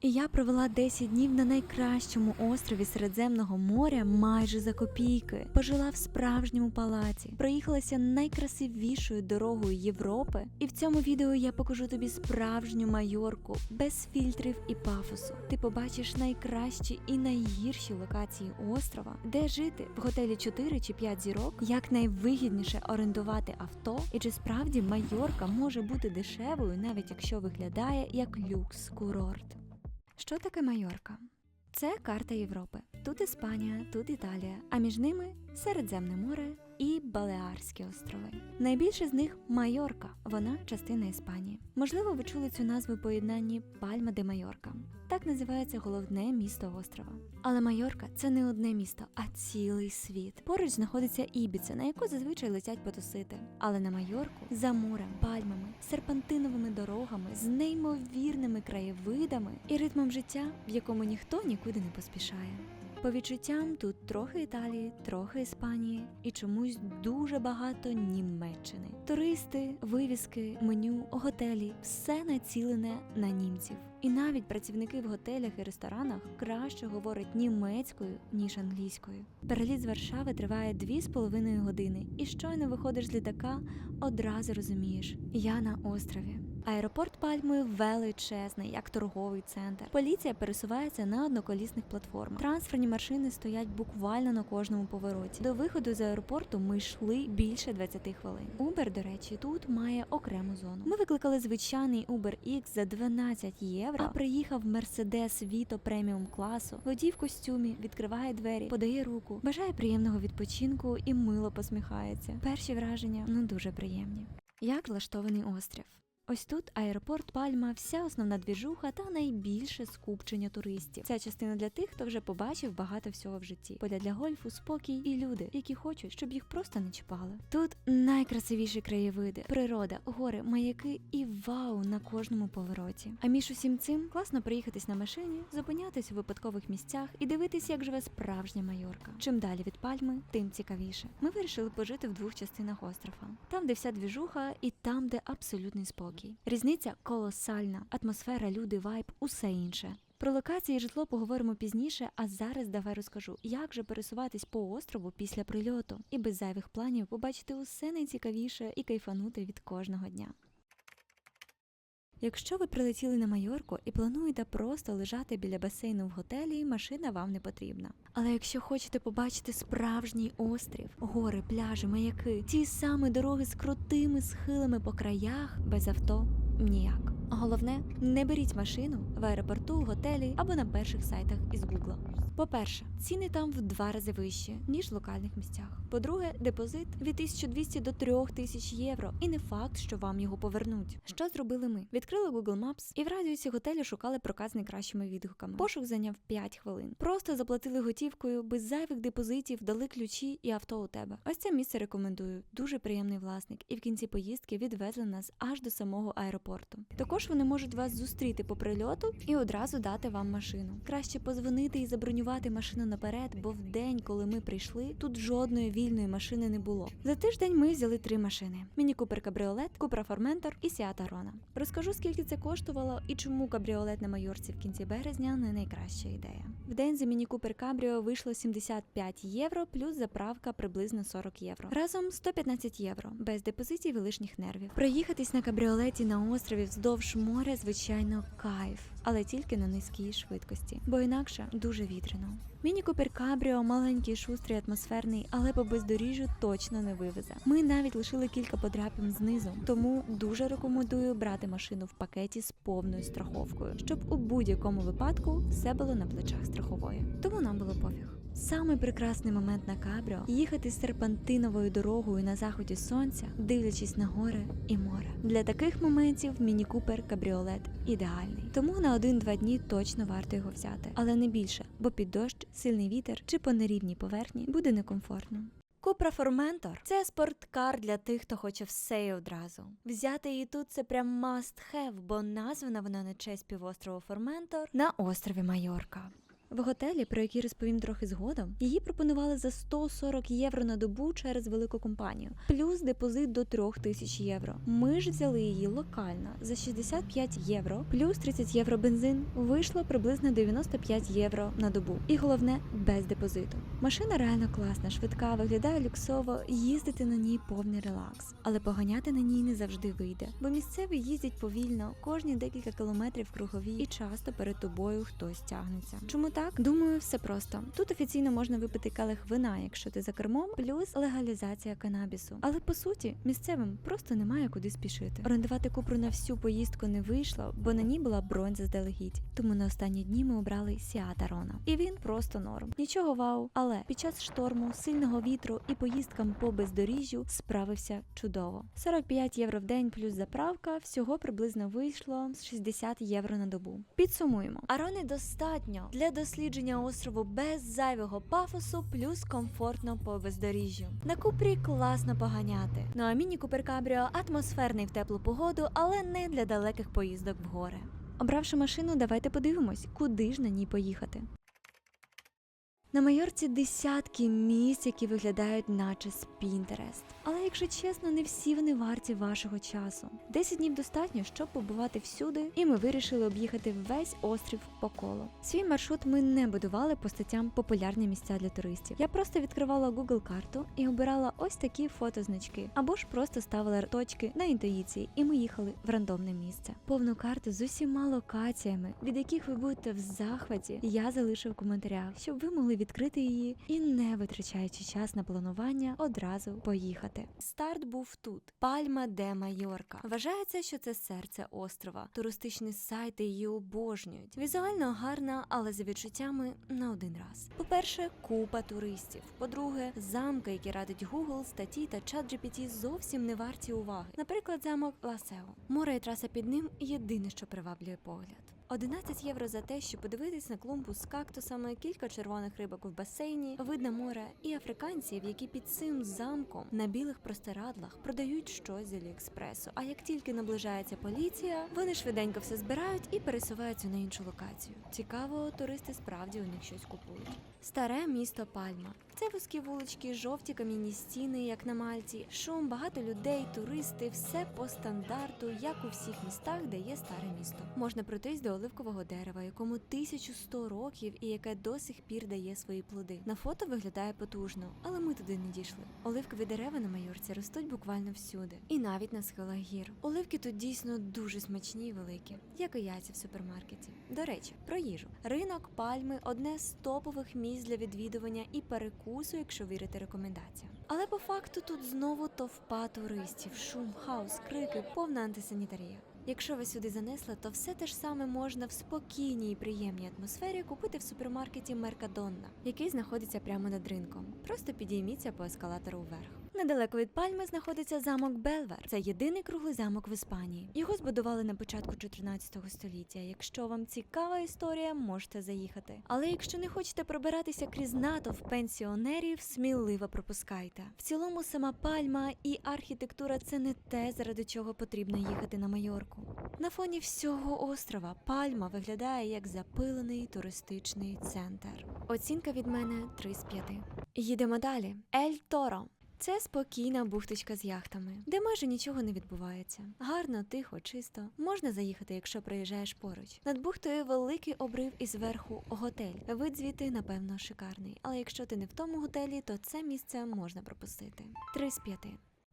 І я провела 10 днів на найкращому острові Середземного моря майже за копійки. Пожила в справжньому палаці, проїхалася найкрасивішою дорогою Європи. І в цьому відео я покажу тобі справжню майорку без фільтрів і пафосу. Ти побачиш найкращі і найгірші локації острова, де жити в готелі 4 чи 5 зірок, як найвигідніше орендувати авто, і чи справді майорка може бути дешевою, навіть якщо виглядає як люкс курорт. Що таке Майорка? Це карта Європи. Тут Іспанія, тут Італія, а між ними Середземне море і Балеарські острови. Найбільше з них Майорка, вона частина Іспанії. Можливо, ви чули цю назву поєднанні Пальма де Майорка. Так називається головне місто острова. Але Майорка це не одне місто, а цілий світ. Поруч знаходиться Ібіца, на яку зазвичай летять потусити. Але на Майорку за морем, пальмами, серпантиновими дорогами, з неймовірними краєвидами і ритмом життя, в якому ніхто нікуди не поспішає. По відчуттям тут трохи Італії, трохи Іспанії і чомусь дуже багато Німеччини. Туристи, вивіски, меню, готелі все націлене на німців. І навіть працівники в готелях і ресторанах краще говорять німецькою ніж англійською. Переліт з Варшави триває 2,5 години, і щойно виходиш з літака, одразу розумієш, я на острові. Аеропорт Пальми величезний, як торговий центр. Поліція пересувається на одноколісних платформах. Трансферні машини стоять буквально на кожному повороті. До виходу з аеропорту ми йшли більше 20 хвилин. Uber, до речі, тут має окрему зону. Ми викликали звичайний Uber X за 12 євро, а приїхав Mercedes Vito преміум класу. Водій в костюмі відкриває двері, подає руку, бажає приємного відпочинку і мило посміхається. Перші враження ну дуже приємні. Як влаштований острів? Ось тут аеропорт Пальма, вся основна двіжуха та найбільше скупчення туристів. Ця частина для тих, хто вже побачив багато всього в житті. Поля для гольфу, спокій і люди, які хочуть, щоб їх просто не чіпали. Тут найкрасивіші краєвиди, природа, гори, маяки і вау на кожному повороті. А між усім цим класно проїхатись на машині, зупинятись у випадкових місцях і дивитись, як живе справжня майорка. Чим далі від пальми, тим цікавіше. Ми вирішили пожити в двох частинах острова: там, де вся двіжуха, і там, де абсолютний спокій. Різниця колосальна, атмосфера, люди, вайб, усе інше. Про локації і житло поговоримо пізніше, а зараз давай розкажу, як же пересуватись по острову після прильоту і без зайвих планів побачити усе найцікавіше і кайфанути від кожного дня. Якщо ви прилетіли на Майорку і плануєте просто лежати біля басейну в готелі, машина вам не потрібна. Але якщо хочете побачити справжній острів, гори, пляжі, маяки, ті самі дороги з крутими схилами по краях, без авто ніяк. Головне, не беріть машину в аеропорту, готелі або на перших сайтах із Гугла. По-перше, ціни там в два рази вищі, ніж в локальних місцях. По-друге, депозит від 1200 до 3000 євро, і не факт, що вам його повернуть. Що зробили ми? Відкрили Google Maps і в радіусі готелю шукали проказ з найкращими відгуками. Пошук зайняв 5 хвилин. Просто заплатили готівкою, без зайвих депозитів, дали ключі і авто у тебе. Ось це місце рекомендую. Дуже приємний власник. І в кінці поїздки відвезли нас аж до самого аеропорту. Також вони можуть вас зустріти по прильоту і одразу дати вам машину. Краще позвонити і забронювати машину наперед, бо в день, коли ми прийшли, тут жодної вільної машини не було. За тиждень ми взяли три машини: Міні Купер Кабріолет, Купра Форментор і Сіата Рона. Розкажу, скільки це коштувало і чому кабріолет на майорці в кінці березня не найкраща ідея. В день за Міні Купер Кабріо вийшло 75 євро, плюс заправка приблизно 40 євро. Разом 115 євро, без депозитів і лишніх нервів. Проїхатись на кабріолеті на острові вздовж моря, звичайно, кайф, але тільки на низькій швидкості, бо інакше дуже вітряно. Міні Купер Кабріо маленький, шустрий, атмосферний, але по бездоріжжю точно не вивезе. Ми навіть лишили кілька подряпин знизу, тому дуже рекомендую брати машину в пакеті з повною страховкою, щоб у будь-якому випадку все було на плечах страхової. Тому нам було пофіг. Самий прекрасний момент на Кабріо їхати серпантиновою дорогою на заході сонця, дивлячись на гори і море. Для таких моментів Міні Купер Кабріолет ідеальний. Тому на один-два дні точно варто його взяти, але не більше, бо під дощ, сильний вітер чи по нерівній поверхні буде некомфортно. Купра Форментор це спорткар для тих, хто хоче все і одразу. Взяти її тут це прям must have, бо названа вона на честь півострову Форментор на острові Майорка. В готелі, про який розповім трохи згодом, її пропонували за 140 євро на добу через велику компанію, плюс депозит до 3000 євро. Ми ж взяли її локально за 65 євро, плюс 30 євро бензин. Вийшло приблизно 95 євро на добу. І головне без депозиту. Машина реально класна, швидка, виглядає люксово, їздити на ній повний релакс. Але поганяти на ній не завжди вийде, бо місцеві їздять повільно, кожні декілька кілометрів кругові, і часто перед тобою хтось тягнеться. Чому так? Думаю, все просто. Тут офіційно можна випити келих вина, якщо ти за кермом, плюс легалізація канабісу. Але по суті, місцевим просто немає куди спішити. Орендувати купру на всю поїздку не вийшло, бо на ній була бронь заздалегідь. Тому на останні дні ми обрали Сіата Рона. І він просто норм. Нічого вау, але під час шторму, сильного вітру і поїздкам по бездоріжжю справився чудово. 45 євро в день плюс заправка, всього приблизно вийшло 60 євро на добу. Підсумуємо. Арони достатньо для дослідження острову без зайвого пафосу, плюс комфортно по бездоріжжю. На Купрі класно поганяти. Ну а міні Купер Кабріо атмосферний в теплу погоду, але не для далеких поїздок в гори. Обравши машину, давайте подивимось, куди ж на ній поїхати. На Майорці десятки місць, які виглядають наче з Pinterest. Але якщо чесно, не всі вони варті вашого часу. 10 днів достатньо, щоб побувати всюди, і ми вирішили об'їхати весь острів по колу. Свій маршрут ми не будували по статтям популярні місця для туристів. Я просто відкривала Google карту і обирала ось такі фотозначки, або ж просто ставила точки на інтуїції, і ми їхали в рандомне місце. Повну карту з усіма локаціями, від яких ви будете в захваті, я залишив в коментарях, щоб ви могли відкрити її і, не витрачаючи час на планування, одразу поїхати. Старт був тут: Пальма де Майорка. Вважається, що це серце острова. Туристичні сайти її обожнюють. Візуально гарна, але за відчуттями на один раз. По-перше, купа туристів. По-друге, замки, які радить Google, статті та ChatGPT зовсім не варті уваги. Наприклад, замок Ласео. Море і траса під ним єдине, що приваблює погляд. 11 євро за те, щоб подивитись на клумбу з кактусами, кілька червоних рибок в басейні, видно море і африканців, які під цим замком на білих простирадлах продають щось з Аліекспресу. А як тільки наближається поліція, вони швиденько все збирають і пересуваються на іншу локацію. Цікаво, туристи справді у них щось купують. Старе місто Пальма. Це вузькі вулички, жовті кам'яні стіни, як на Мальті, шум, багато людей, туристи, все по стандарту, як у всіх містах, де є старе місто. Можна пройтись до оливкового дерева, якому 1100 років і яке до сих пір дає свої плоди. На фото виглядає потужно, але ми туди не дійшли. Оливкові дерева на майорці ростуть буквально всюди, і навіть на схилах гір. Оливки тут дійсно дуже смачні і великі, як і яйця в супермаркеті. До речі, про їжу. Ринок пальми одне з топових місць для відвідування і перекусу, якщо вірити рекомендаціям. Але по факту тут знову товпа туристів, шум, хаос, крики, повна антисанітарія. Якщо ви сюди занесли, то все те ж саме можна в спокійній і приємній атмосфері купити в супермаркеті Меркадонна, який знаходиться прямо над ринком. Просто підійміться по ескалатору вверх. Недалеко від Пальми знаходиться замок Белвер. Це єдиний круглий замок в Іспанії. Його збудували на початку 14 століття. Якщо вам цікава історія, можете заїхати. Але якщо не хочете пробиратися крізь натовп пенсіонерів, сміливо пропускайте. В цілому сама пальма і архітектура це не те, заради чого потрібно їхати на Майорку. На фоні всього острова пальма виглядає як запилений туристичний центр. Оцінка від мене 3 з 5. Їдемо далі. Ель Торо. Це спокійна бухточка з яхтами, де майже нічого не відбувається. Гарно, тихо, чисто. Можна заїхати, якщо приїжджаєш поруч. Над бухтою великий обрив і зверху готель. Вид звідти, напевно, шикарний. Але якщо ти не в тому готелі, то це місце можна пропустити. 3 з 5.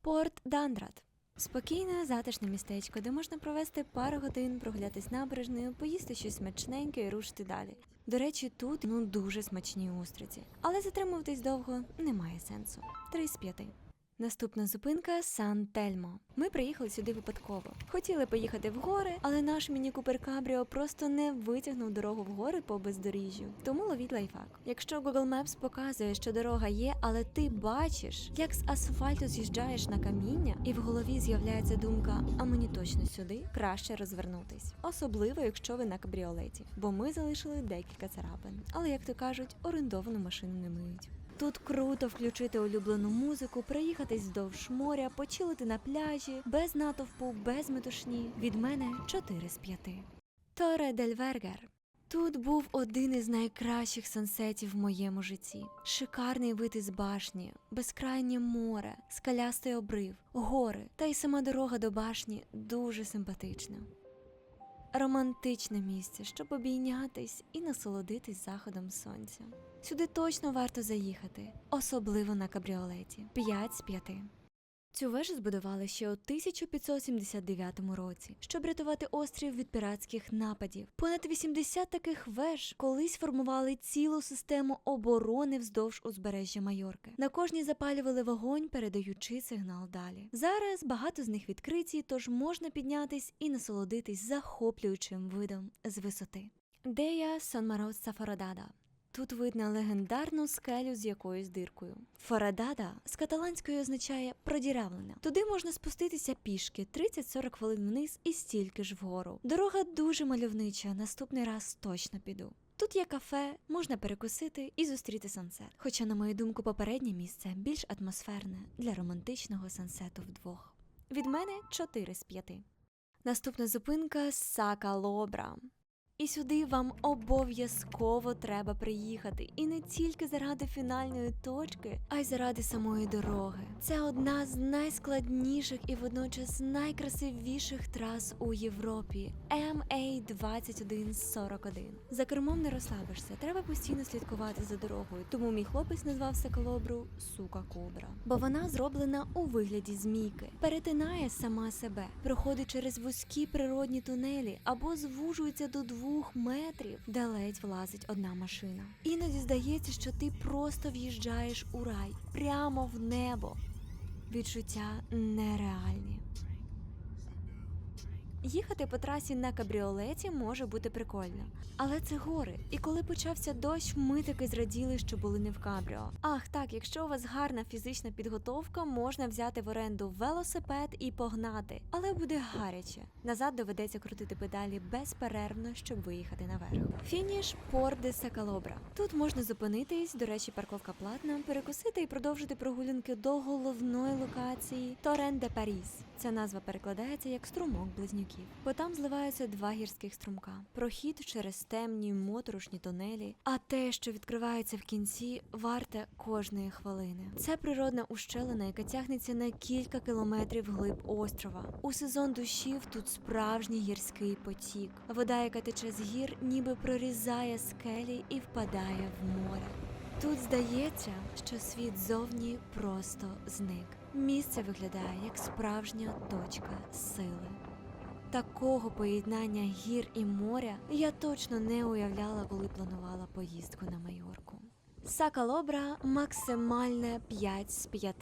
Порт Дандрат. Спокійне, затишне містечко, де можна провести пару годин, прогулятись набережною, поїсти щось смачненьке і рушити далі. До речі, тут ну дуже смачні устриці, але затримуватись довго немає сенсу. Три з 5. Наступна зупинка Сан Тельмо. Ми приїхали сюди випадково. Хотіли поїхати в гори, але наш міні Купер Кабріо просто не витягнув дорогу в гори по бездоріжжю. Тому ловіть лайфхак. Якщо Google Maps показує, що дорога є, але ти бачиш, як з асфальту з'їжджаєш на каміння, і в голові з'являється думка: а мені точно сюди краще розвернутись. Особливо, якщо ви на кабріолеті, бо ми залишили декілька царапин. Але як то кажуть, орендовану машину не миють. Тут круто включити улюблену музику, проїхатись вздовж моря, почилити на пляжі, без натовпу, без метушні. Від мене 4 з 5. Торе дель Вергер. Тут був один із найкращих сансетів в моєму житті. Шикарний вид із башні, безкрайнє море, скалястий обрив, гори та й сама дорога до башні дуже симпатична. Романтичне місце, щоб обійнятись і насолодитись заходом сонця. Сюди точно варто заїхати, особливо на кабріолеті 5 з 5. Цю вежу збудували ще у 1579 році, щоб рятувати острів від піратських нападів. Понад 80 таких веж колись формували цілу систему оборони вздовж узбережжя Майорки. На кожній запалювали вогонь, передаючи сигнал далі. Зараз багато з них відкриті, тож можна піднятись і насолодитись захоплюючим видом з висоти. Дея Сонмарозца Фарадада. Тут видно легендарну скелю з якоюсь диркою. Фарадада з каталанської означає продіравлена. Туди можна спуститися пішки 30-40 хвилин вниз і стільки ж вгору. Дорога дуже мальовнича. Наступний раз точно піду. Тут є кафе, можна перекусити і зустріти сансет. Хоча, на мою думку, попереднє місце більш атмосферне для романтичного сансету вдвох. Від мене 4 з 5. Наступна зупинка Сака Лобра. І сюди вам обов'язково треба приїхати. І не тільки заради фінальної точки, а й заради самої дороги. Це одна з найскладніших і водночас найкрасивіших трас у Європі. MA2141. За кермом не розслабишся, треба постійно слідкувати за дорогою. Тому мій хлопець назвав Соколобру Сука Кобра. Бо вона зроблена у вигляді змійки, перетинає сама себе, проходить через вузькі природні тунелі або звужується до двох метрів, де ледь влазить одна машина. Іноді здається, що ти просто в'їжджаєш у рай прямо в небо. Відчуття нереальні. Їхати по трасі на кабріолеті може бути прикольно, але це гори. І коли почався дощ, ми таки зраділи, що були не в кабріо. Ах, так, якщо у вас гарна фізична підготовка, можна взяти в оренду велосипед і погнати, але буде гаряче. Назад доведеться крутити педалі безперервно, щоб виїхати наверх. Фініш Порт де Сакалобра. Тут можна зупинитись, до речі, парковка платна, перекусити і продовжити прогулянки до головної локації Торен де Паріс. Ця назва перекладається як струмок близнюків, бо там зливаються два гірських струмка. Прохід через темні моторошні тунелі. А те, що відкривається в кінці, варте кожної хвилини. Це природна ущелина, яка тягнеться на кілька кілометрів глиб острова. У сезон дощів тут справжній гірський потік. Вода, яка тече з гір, ніби прорізає скелі і впадає в море. Тут здається, що світ зовні просто зник. Місце виглядає як справжня точка сили. Такого поєднання гір і моря я точно не уявляла, коли планувала поїздку на Майорку. Сакалобра максимальне 5 з 5.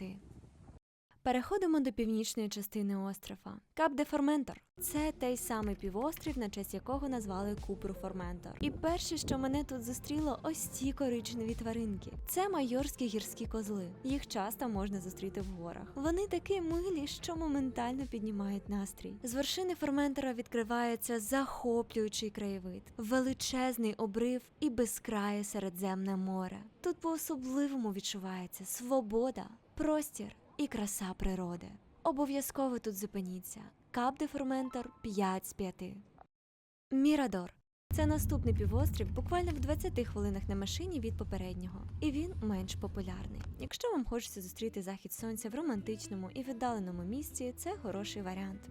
Переходимо до північної частини острова. Кап де Форментор. Це той самий півострів, на честь якого назвали Купру Форментор. І перше, що мене тут зустріло, ось ці коричневі тваринки. Це майорські гірські козли. Їх часто можна зустріти в горах. Вони такі милі, що моментально піднімають настрій. З вершини Форментора відкривається захоплюючий краєвид, величезний обрив і безкрає Середземне море. Тут по-особливому відчувається свобода, простір і краса природи. Обов'язково тут зупиніться. Кап де Форментор 5 з 5. Мірадор. Це наступний півострів буквально в 20 хвилинах на машині від попереднього, і він менш популярний. Якщо вам хочеться зустріти захід сонця в романтичному і віддаленому місці, це хороший варіант.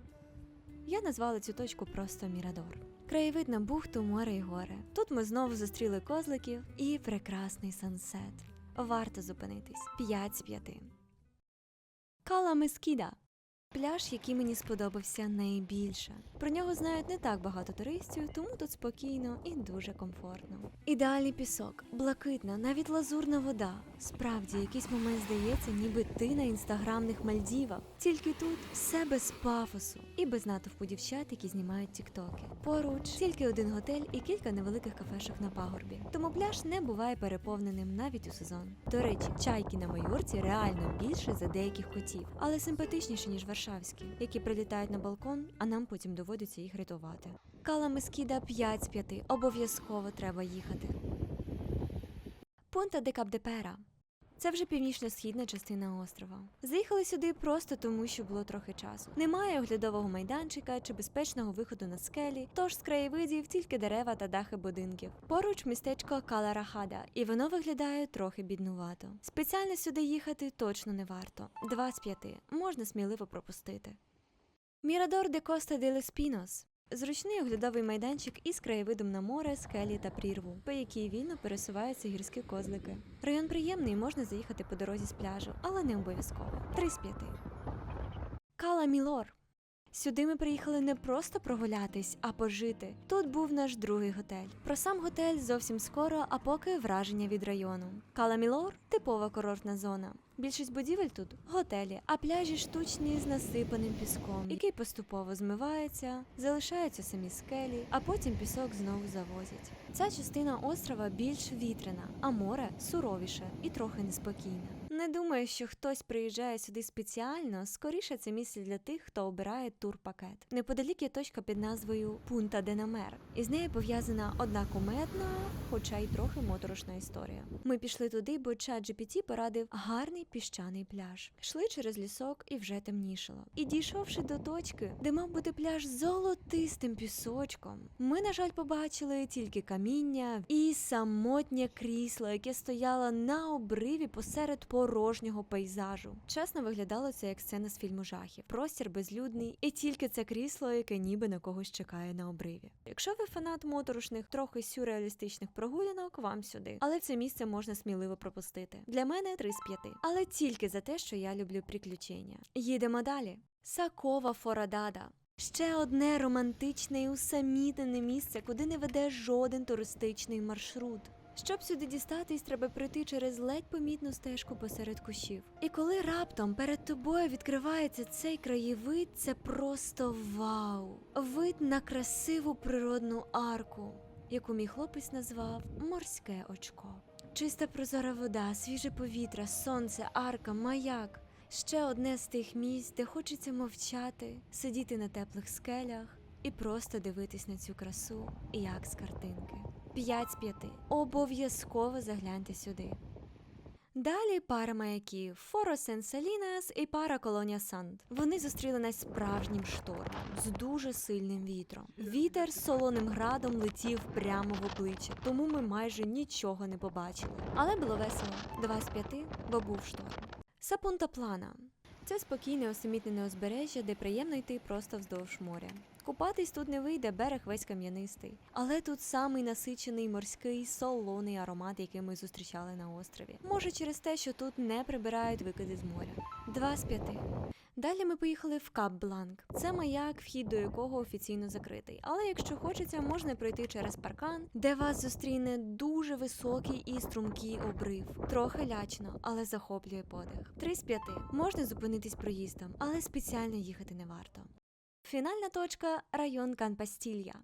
Я назвала цю точку просто Мірадор. Краєвид на бухту, море і гори. Тут ми знову зустріли козликів і прекрасний сансет. Варто зупинитись 5 з 5. Кала Мескіда. Пляж, який мені сподобався найбільше. Про нього знають не так багато туристів, тому тут спокійно і дуже комфортно. Ідеальний пісок, блакитна, навіть лазурна вода. Справді, якийсь момент здається, ніби ти на інстаграмних Мальдівах. Тільки тут все без пафосу і без натовпу дівчат, які знімають тіктоки. Поруч тільки один готель і кілька невеликих кафешок на пагорбі. Тому пляж не буває переповненим навіть у сезон. До речі, чайки на Майорці реально більше за деяких котів, але симпатичніші ніж варшавські, які прилітають на балкон, а нам потім доводиться їх рятувати. Кала Мескіда 5 з 5. Обов'язково треба їхати. Пунта де Капдепера. Це вже північно-східна частина острова. Заїхали сюди просто тому, що було трохи часу. Немає оглядового майданчика чи безпечного виходу на скелі, тож з краєвидів тільки дерева та дахи будинків. Поруч містечко Каларахада, і воно виглядає трохи біднувато. Спеціально сюди їхати точно не варто. Два з п'яти можна сміливо пропустити. Мірадор де Коста де Леспінос. Зручний оглядовий майданчик із краєвидом на море, скелі та прірву, по якій вільно пересуваються гірські козлики. Район приємний, можна заїхати по дорозі з пляжу, але не обов'язково. Три з п'яти. Кала Мілор. Сюди ми приїхали не просто прогулятись, а пожити. Тут був наш другий готель. Про сам готель зовсім скоро, а поки враження від району. Кала Мілор типова курортна зона. Більшість будівель тут готелі, а пляжі штучні з насипаним піском, який поступово змивається, залишаються самі скелі, а потім пісок знову завозять. Ця частина острова більш вітряна, а море суровіше і трохи неспокійне. Не думаю, що хтось приїжджає сюди спеціально. Скоріше це місце для тих, хто обирає турпакет. Неподалік є точка під назвою Пунта де Намер, і з нею пов'язана одна кумедна, хоча й трохи моторошна історія. Ми пішли туди, бо чат GPT порадив гарний піщаний пляж. Йшли через лісок і вже темнішало. І дійшовши до точки, де мав бути пляж з золотистим пісочком, ми, на жаль, побачили тільки каміння і самотнє крісло, яке стояло на обриві посеред порожнього пейзажу. Чесно виглядало це як сцена з фільму жахів. Простір безлюдний, і тільки це крісло, яке ніби на когось чекає на обриві. Якщо ви фанат моторошних, трохи сюрреалістичних прогулянок, вам сюди. Але це місце можна сміливо пропустити. Для мене 3 з 5. Але тільки за те, що я люблю приключення. Їдемо далі. Сакова Форадада. Ще одне романтичне і усамітнене місце, куди не веде жоден туристичний маршрут. Щоб сюди дістатись, треба пройти через ледь помітну стежку посеред кущів. І коли раптом перед тобою відкривається цей краєвид, це просто вау! Вид на красиву природну арку, яку мій хлопець назвав морське очко. Чиста прозора вода, свіже повітря, сонце, арка, маяк. Ще одне з тих місць, де хочеться мовчати, сидіти на теплих скелях і просто дивитись на цю красу, як з картинки. 5 з 5. Обов'язково загляньте сюди. Далі пара маяків Форо Сен Салінас і пара Колонія Санд. Вони зустріли нас справжнім штормом з дуже сильним вітром. Вітер з солоним градом летів прямо в обличчя, тому ми майже нічого не побачили. Але було весело. Два з п'яти, бо був шторм. Сапунта Плана. Це спокійне осамітнене узбережжя, де приємно йти просто вздовж моря. Купатись тут не вийде, берег весь кам'янистий. Але тут самий насичений морський солоний аромат, який ми зустрічали на острові. Може через те, що тут не прибирають викиди з моря. Два з п'яти. Далі ми поїхали в Кап Бланк. Це маяк, вхід до якого офіційно закритий. Але якщо хочеться, можна пройти через паркан, де вас зустріне дуже високий і струмкий обрив. Трохи лячно, але захоплює подих. Три з п'яти. Можна зупинитись проїздом, але спеціально їхати не варто. Фінальна точка район Канпастілья.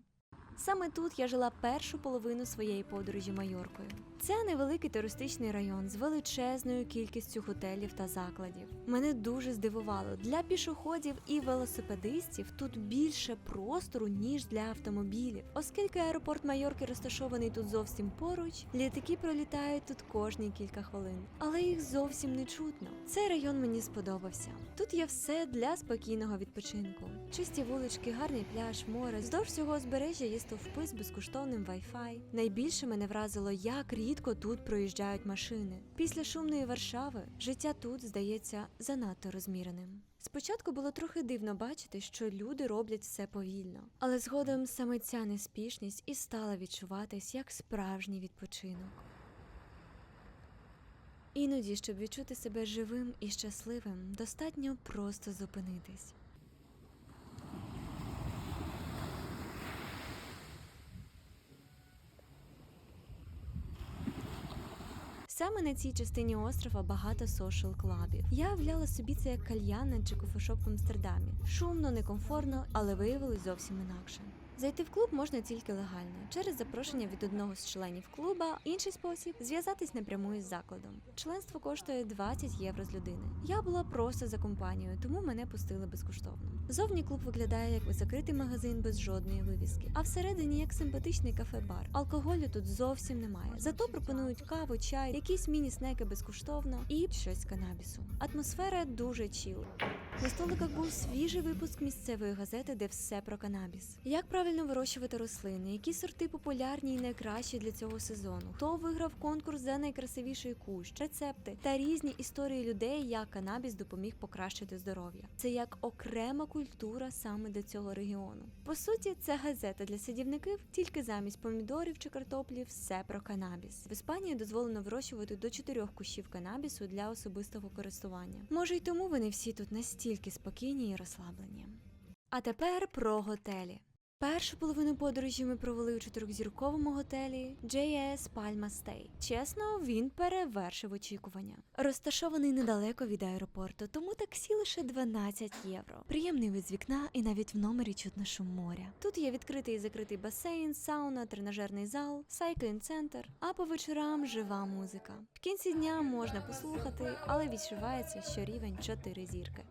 Саме тут я жила першу половину своєї подорожі Майоркою. Це невеликий туристичний район з величезною кількістю готелів та закладів. Мене дуже здивувало. Для пішоходів і велосипедистів тут більше простору, ніж для автомобілів. Оскільки аеропорт Майорки розташований тут зовсім поруч, літаки пролітають тут кожні кілька хвилин, але їх зовсім не чутно. Цей район мені сподобався. Тут є все для спокійного відпочинку. Чисті вулички, гарний пляж, море. Здовж цього узбережжя є стовпи з безкоштовним Wi-Fi. Найбільше мене вразило, як рідко тут проїжджають машини. Після шумної Варшави життя тут здається занадто розміреним. Спочатку було трохи дивно бачити, що люди роблять все повільно, але згодом саме ця неспішність і стала відчуватись як справжній відпочинок. Іноді, щоб відчути себе живим і щасливим, достатньо просто зупинитись. Саме на цій частині острова багато сошел клабів. Я являла собі це як кальянна чи кофешоп в Амстердамі. Шумно, некомфортно, але виявилось зовсім інакше. Зайти в клуб можна тільки легально через запрошення від одного з членів клуба. Інший спосіб зв'язатись напряму із закладом. Членство коштує 20 євро з людини. Я була просто за компанією, тому мене пустили безкоштовно. Зовні клуб виглядає як закритий магазин без жодної вивіски, а всередині як симпатичний кафе-бар. Алкоголю тут зовсім немає. Зато пропонують каву, чай, якісь міні-снеки безкоштовно і щось канабісу. Атмосфера дуже чіл. На столиках був свіжий випуск місцевої газети, де все про канабіс. Як правильно вирощувати рослини, які сорти популярні і найкращі для цього сезону, хто виграв конкурс за найкрасивіший кущ, рецепти та різні історії людей, як канабіс допоміг покращити здоров'я. Це як окрема культура саме для цього регіону. По суті, це газета для садівників, тільки замість помідорів чи картоплі все про канабіс. В Іспанії дозволено вирощувати до чотирьох кущів канабісу для особистого користування. Може, й тому вони всі тут настільки спокійні і розслаблені. А тепер про готелі. Першу половину подорожі ми провели у чотирьохзірковому готелі JS Palma Stay. Чесно, він перевершив очікування. Розташований недалеко від аеропорту, тому таксі лише 12 євро. Приємний вид з вікна і навіть в номері чутно шум моря. Тут є відкритий і закритий басейн, сауна, тренажерний зал, сайклінг центр, а по вечорам жива музика. В кінці дня можна послухати, але відчувається, що рівень 4 зірки.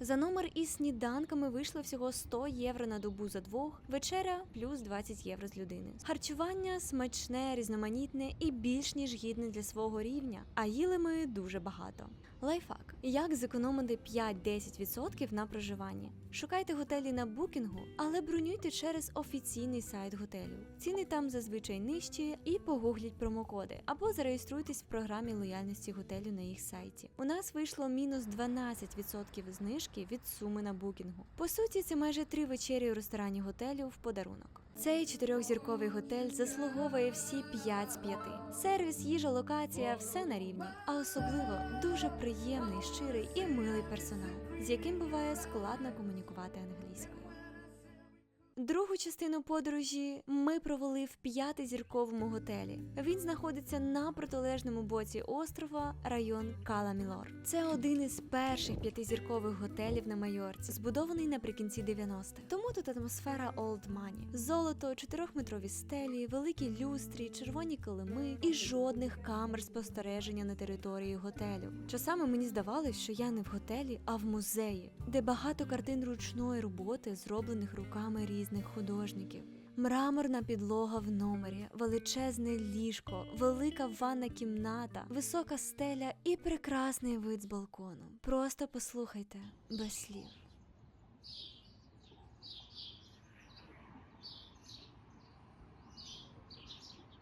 За номер із сніданками вийшло всього 100 євро на добу за двох, вечеря плюс 20 євро з людини. Харчування смачне, різноманітне і більш ніж гідне для свого рівня. А їли ми дуже багато. Лайфхак. як зекономити 5-10% на проживанні. Шукайте готелі на букінгу, але бронюйте через офіційний сайт готелю. Ціни там зазвичай нижчі і погугліть промокоди або зареєструйтесь в програмі лояльності готелю на їх сайті. У нас вийшло мінус 12% знижки від суми на букінгу. По суті, це майже три вечері у ресторані готелю в подарунок. Цей чотирьохзірковий готель заслуговує всі 5 з 5. Сервіс, їжа, локація все на рівні. А особливо дуже приємний, щирий і милий персонал, з яким буває складно комунікувати англійською. Другу частину подорожі ми провели в п'ятизірковому готелі. Він знаходиться на протилежному боці острова, район Каламілор. Це один із перших п'ятизіркових готелів на Майорці, збудований наприкінці 90-х. Тому тут атмосфера Old Money. Золото, чотирьохметрові стелі, великі люстрі, червоні килими і жодних камер спостереження на території готелю. Часами мені здавалось, що я не в готелі, а в музеї, де багато картин ручної роботи, зроблених руками різних художників. Мраморна підлога в номері, величезне ліжко, велика ванна кімната, висока стеля і прекрасний вид з балкону. Просто послухайте без слів.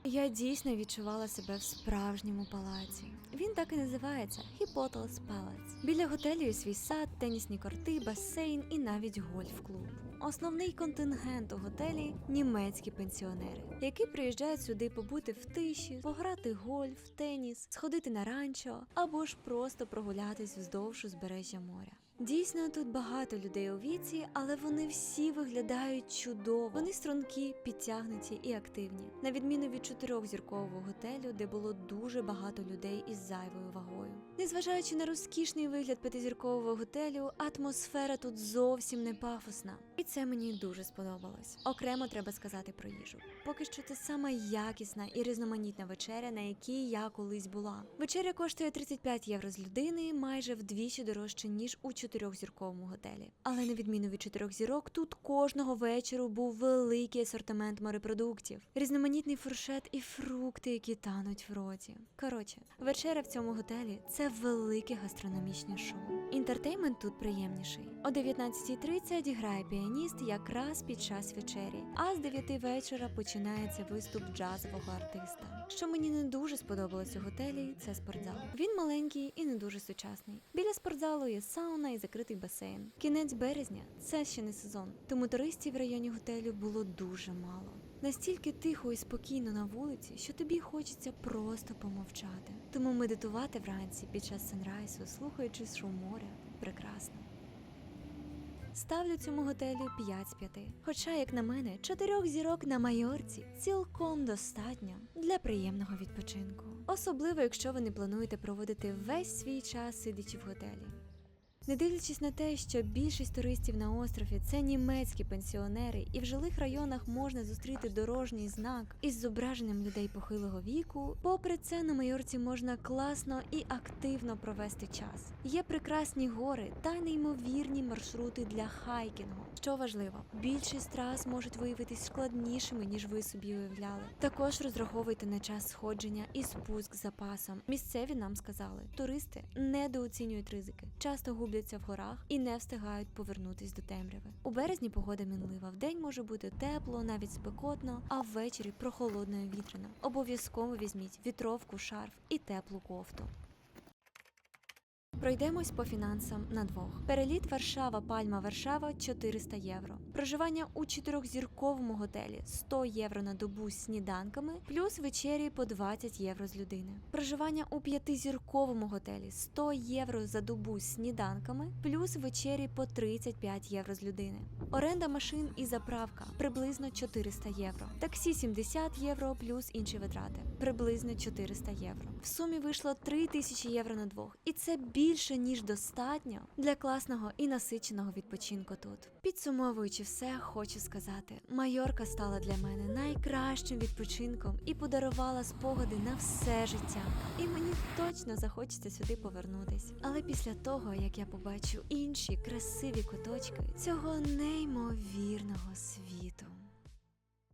Я дійсно відчувала себе в справжньому палаці. Він так і називається Hippotels Palace. Біля готелю є свій сад, тенісні корти, басейн і навіть гольф-клуб. Основний контингент у готелі німецькі пенсіонери, які приїжджають сюди побути в тиші, пограти гольф, теніс, сходити на ранчо або ж просто прогулятись вздовж узбережжя моря. Дійсно, тут багато людей у віці, але вони всі виглядають чудово. Вони стрункі, підтягнуті і активні, на відміну від чотирьохзіркового готелю, де було дуже багато людей із зайвою вагою. Незважаючи на розкішний вигляд п'ятизіркового готелю, атмосфера тут зовсім не пафосна, і це мені дуже сподобалось. Окремо треба сказати про їжу. Поки що це сама якісна і різноманітна вечеря, на якій я колись була. Вечеря коштує 35 євро з людини, майже вдвічі дорожче ніж у чотирьохзірковому готелі. Але на відміну від чотирьох зірок, тут кожного вечору був великий асортимент морепродуктів, різноманітний фуршет і фрукти, які тануть в роті. Коротше, вечеря в цьому готелі це велике гастрономічне шоу. Інтертеймент тут приємніший. О 19.30 грає піаніст якраз під час вечері, а з 9 вечора починається виступ джазового артиста. Що мені не дуже сподобалось у готелі, це спортзал. Він маленький і не дуже сучасний. Біля спортзалу є сауна і закритий басейн. Кінець березня це ще не сезон, тому туристів в районі готелю було дуже мало. Настільки тихо і спокійно на вулиці, що тобі хочеться просто помовчати. Тому медитувати вранці під час санрайсу, слухаючи шум моря, прекрасно. Ставлю цьому готелю 5 з 5. Хоча, як на мене, чотирьох зірок на майорці цілком достатньо для приємного відпочинку. Особливо, якщо ви не плануєте проводити весь свій час сидячи в готелі. Не дивлячись на те, що більшість туристів на острові це німецькі пенсіонери, і в жилих районах можна зустріти дорожній знак із зображенням людей похилого віку. Попри це, на Майорці можна класно і активно провести час. Є прекрасні гори та неймовірні маршрути для хайкінгу. Що важливо, більшість трас можуть виявитись складнішими, ніж ви собі уявляли. Також розраховуйте на час сходження і спуск з запасом. Місцеві нам сказали, туристи недооцінюють ризики, часто губляться в горах і не встигають повернутись до темряви. У березні погода мінлива. Вдень може бути тепло, навіть спекотно, а ввечері прохолодно і вітряно. Обов'язково візьміть вітровку, шарф і теплу кофту. Пройдемось по фінансам на двох. Переліт Варшава, Пальма, Варшава 400 євро. Проживання у чотирьохзірковому готелі 100 євро на добу з сніданками, плюс вечері по 20 євро з людини. Проживання у п'ятизірковому готелі 100 євро за добу з сніданками, плюс вечері по 35 євро з людини. Оренда машин і заправка приблизно 400 євро. Таксі 70 євро плюс інші витрати приблизно 400 євро. В сумі вийшло 3000 євро на двох, і це більше ніж достатньо для класного і насиченого відпочинку тут. Підсумовуючи все, хочу сказати: Майорка стала для мене найкращим відпочинком і подарувала спогади на все життя. І мені точно захочеться сюди повернутись. Але після того, як я побачу інші красиві куточки цього неймовірного світу.